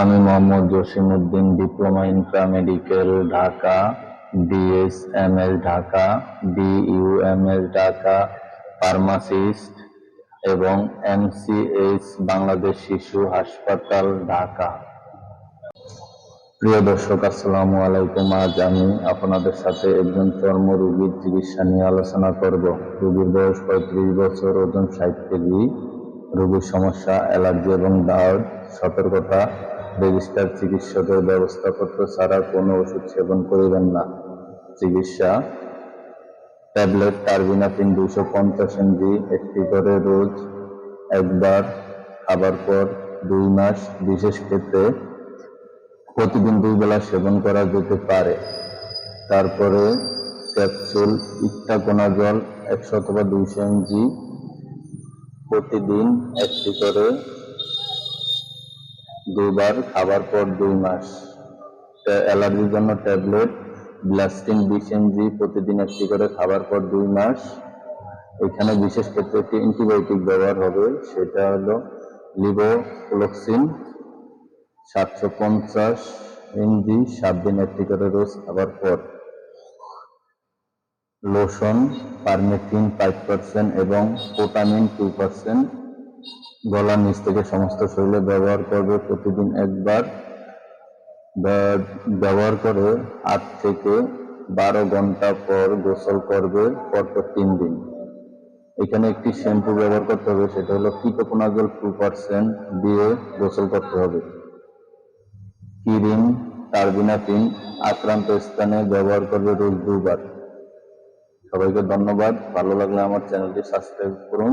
আমি Mohammad Jasim Uddin diploma in paramedical, Dhaka DSMS Dhaka DUMS Dhaka, pharmacist এবং MCH, Bangladesh শিশু হাসপাতাল, ঢাকা। প্রিয় দর্শক, আসসালামু আলাইকুম। আজ আমি আপনাদের সাথে একজন চর্ম রোগীর চিকিৎসা নিয়ে আলোচনা করব। রোগীর বয়স পঁয়ত্রিশ বছর, ওজন ষাট কেজি, রোগীর সমস্যা, অ্যালার্জি এবং দাঁত সতর্কতা রেজিস্টার চিকিৎসকের ব্যবস্থাপত্র ছাড়া কোনো ওষুধ সেবন করিবেন না। চিকিৎসা। ট্যাবলেট টার্বিনাপিন দুশো পঞ্চাশ এমজি একটি করে রোজ, একবার, খাবার পর দুই মাস, বিশেষ ক্ষেত্রে প্রতিদিন দুই বেলা সেবন করা যেতে পারে। তারপরে ক্যাপসুল ইত্তাকোনাজল একশো অথবা দুইশো এমজি প্রতিদিন একটি করে দুবার, খাবার পর দুই মাস। অ্যালার্জির জন্য ট্যাবলেট ব্লাস্টিন বিশ প্রতিদিন একটি করে খাবার পর দুই মাস। এখানে বিশেষ ক্ষেত্রে একটি অ্যান্টিবায়োটিক ব্যবহার হবে, সেটা হলো লিভোফ্লোক্সিন, সাতশো পঞ্চাশ এমজি, সাত দিন একটি করে রোজ খাবার পর। লোশন, পারমেথিন ফাইভ পার্সেন্ট এবং পোটামিন টু পার্সেন্ট গলার নিচ থেকে সমস্ত শরীরে ব্যবহার করবে, প্রতিদিন একবার ব্যবহার করে আট থেকে বারো ঘণ্টা পর গোসল করবে, পরপর তিন দিন। এখানে একটি শ্যাম্পু ব্যবহার করতে হবে, সেটা হলো কিটোকোনাজল টু পার্সেন্ট দিয়ে গোসল করতে হবে। কিরিম টার্বিনাপিন আক্রান্ত স্থানে ব্যবহার করবে রোজ দুবার। সবাইকে ধন্যবাদ, ভালো লাগলে আমার চ্যানেলটি সাবস্ক্রাইব করুন।